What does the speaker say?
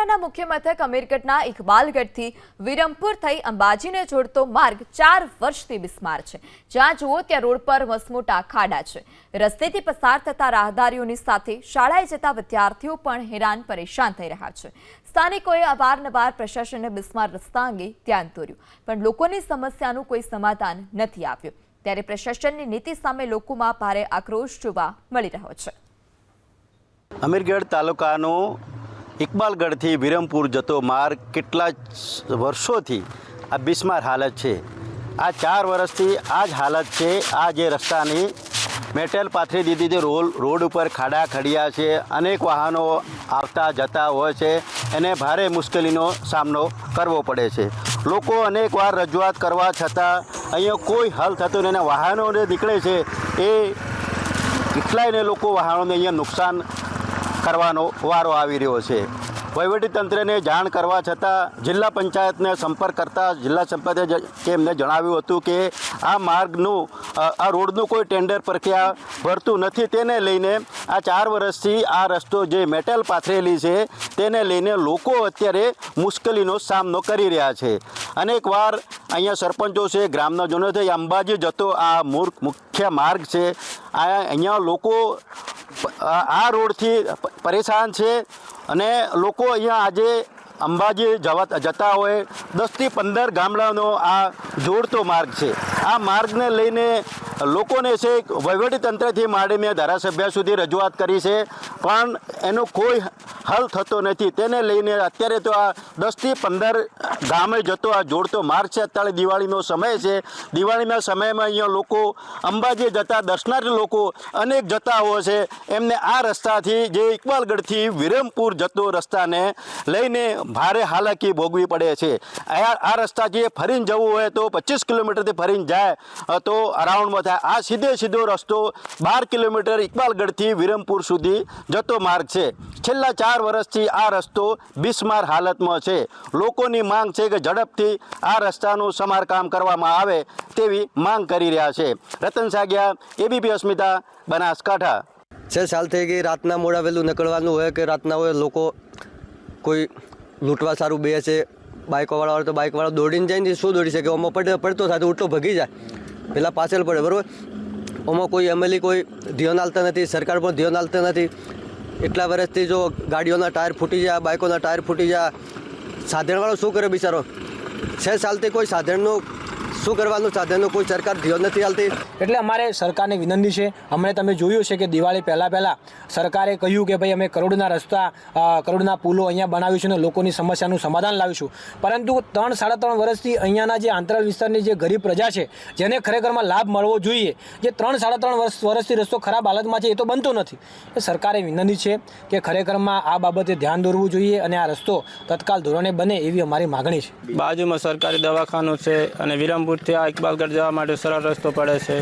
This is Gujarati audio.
બનાસકાંઠાના મુખ્ય મથક અમીરગઢના ઇકબાલગઢથી વિરમપુર થઈ અંબાજીને જોડતો માર્ગ ચાર વર્ષથી બિસ્માર છે. જ્યાં જુઓ ત્યાં રોડ પર મસમોટા ખાડા છે. રસ્તેથી પસાર થતા રાહદારીઓની સાથે શાળાએ જતા વિદ્યાર્થીઓ પણ હેરાન પરેશાન થઈ રહ્યા છે. સ્થાનિકોએ અવારનવાર પ્રશાસનને બિસ્માર રસ્તા અંગે ધ્યાન દોર્યું, પણ લોકોની સમસ્યાનું કોઈ સમાધાન નથી આવ્યું. ત્યારે પ્રશાસનની નીતિ સામે લોકોમાં ભારે આક્રોશ જોવા મળી રહ્યો છે. અમીરગઢ તાલુકાનો ઇકબાલગઢથી વિરમપુર જતો માર્ગ કેટલા જ વર્ષોથી આ બિસ્માર હાલત છે. આ ચાર વર્ષથી આ જ હાલત છે. આ જે રસ્તાની મેટલ પાથરી દીધી છે, રોલ, રોડ ઉપર ખાડા ખડિયા છે, અનેક વાહનો આવતા જતા હોય છે. એને ભારે મુશ્કેલીનો સામનો કરવો પડે છે. લોકો અનેકવાર રજૂઆત કરવા છતાં અહીંયા કોઈ હલ થતું નહીં વાહનો જે નીકળે છે. એ કેટલાયને લોકો વાહનોને અહીંયા નુકસાન કરવાનો વારો આવી રહ્યો છે. વહીવટીતંત્રને જાણ કરવા છતાં જિલ્લા પંચાયતને સંપર્ક કરતા જિલ્લા સંપર્કે એમને જણાવ્યું હતું કે આ માર્ગનું આ રોડનું કોઈ ટેન્ડર પ્રક્રિયા ભરતું નથી તેને લઈને આ ચાર વર્ષથી આ રસ્તો જે મેટલ પાથરેલી છે તેને લઈને લોકો અત્યારે મુશ્કેલીનો સામનો કરી રહ્યા છે. અનેકવાર અહીંયા સરપંચો છે, ગ્રામના જનો છે અંબાજી જતો આ મૂર્ખ મુખ્ય માર્ગ છે. આ અહીંયા લોકો આ રોડથી પરેશાન છે અને લોકો અહીંયા આજે અંબાજી જવા, જતા હોય. દસથી પંદર ગામડાનો આ જોડતો માર્ગ છે. આ માર્ગને લઈને લોકોને છે વહીવટીતંત્રથી માંડી મેં ધારાસભ્ય સુધી રજૂઆત કરી છે. પણ એનો કોઈ હલ થતો નથી. તેને લઈને અત્યારે તો આ દસથી પંદર ગામે જતો આ જોડતો માર્ગ છે. અત્યારે દિવાળીનો સમય છે. દિવાળીના સમયમાં અહીંયા લોકો અંબાજી જતા દર્શનાર્થી લોકો અનેક જતા હોય છે. એમને આ રસ્તાથી જે ઇકબાલગઢથી વિરમપુર જતો રસ્તાને લઈને ભારે હાલાકી ભોગવી પડે છે. આ રસ્તાથી ફરીને જવું હોય તો પચીસ કિલોમીટરથી ફરીને જાય તો અરાઉન્ડમાં થાય. આ સીધે સીધો રસ્તો બાર કિલોમીટર ઇકબાલગઢથી વિરમપુર સુધી જતો માર્ગ છે. છેલ્લા ચાર વર્ષથી આ રસ્તો બિસ્માર હાલતમાં છે. લોકોની માંગ છે કે ઝડપથી આ રસ્તાનું સમારકામ કરવામાં આવે તેવી માંગ કરી રહ્યા છે. રતન સાગિયા એબીપી અસ્મિતા, બનાસકાંઠા. છે, સાલ થઈ ગઈ. રાતના મોડા વહેલું નીકળવાનું હોય કે રાતના હોય, લોકો કોઈ લૂંટવા સારું બે છે બાઇકવાળા હોય તો બાઇકવાળા દોડીને જાય ને શું દોડી શકે? ઓમાં પડે પડતો થાય તો ઉઠતો ભગી જાય. પેલા પાછળ પડે, બરાબર? ઓમાં કોઈ એમએલએ કોઈ ધ્યાન આલતા નથી, સરકાર પણ ધ્યાન આલતા નથી. એટલા વર્ષથી જો ગાડીઓના ટાયર ફૂટી જાય બાઇકોના ટાયર ફૂટી જાય સાધનવાળો શું કરે બિચારો? છ સાલથી કોઈ સાધનનું શું કરવાનું સાધનનું કોઈ સરકાર ધ્યાન નથી હાલતી? એટલે અમારે સરકારને વિનંતી છે હમણાં તમે જોયું છે કે દિવાળી પહેલાં પહેલાં સરકારે કહ્યું કે ભાઈ અમે કરોડના રસ્તા કરોડના પુલો અહીંયા બનાવીશું અને લોકોની સમસ્યાનું સમાધાન લાવીશું. પરંતુ ત્રણ સાડા ત્રણ વર્ષથી અહીંયાના જે આંતરિક વિસ્તારની જે ગરીબ પ્રજા છે જેને ખરેખરમાં લાભ મળવો જોઈએ જે ત્રણ સાડા ત્રણ વર્ષ વર્ષથી રસ્તો ખરાબ હાલતમાં છે એ તો બનતો નથી. એ સરકારે વિનંતી છે કે ખરેખરમાં આ બાબતે ધ્યાન દોરવું જોઈએ અને આ રસ્તો તત્કાલ ધોરણે બને એવી અમારી માગણી છે. બાજુમાં સરકારી દવાખાનું છે અને વિરમપુરથી આ ઇકબાલગઢ જવા માટે સરળ રસ્તો પડે છે.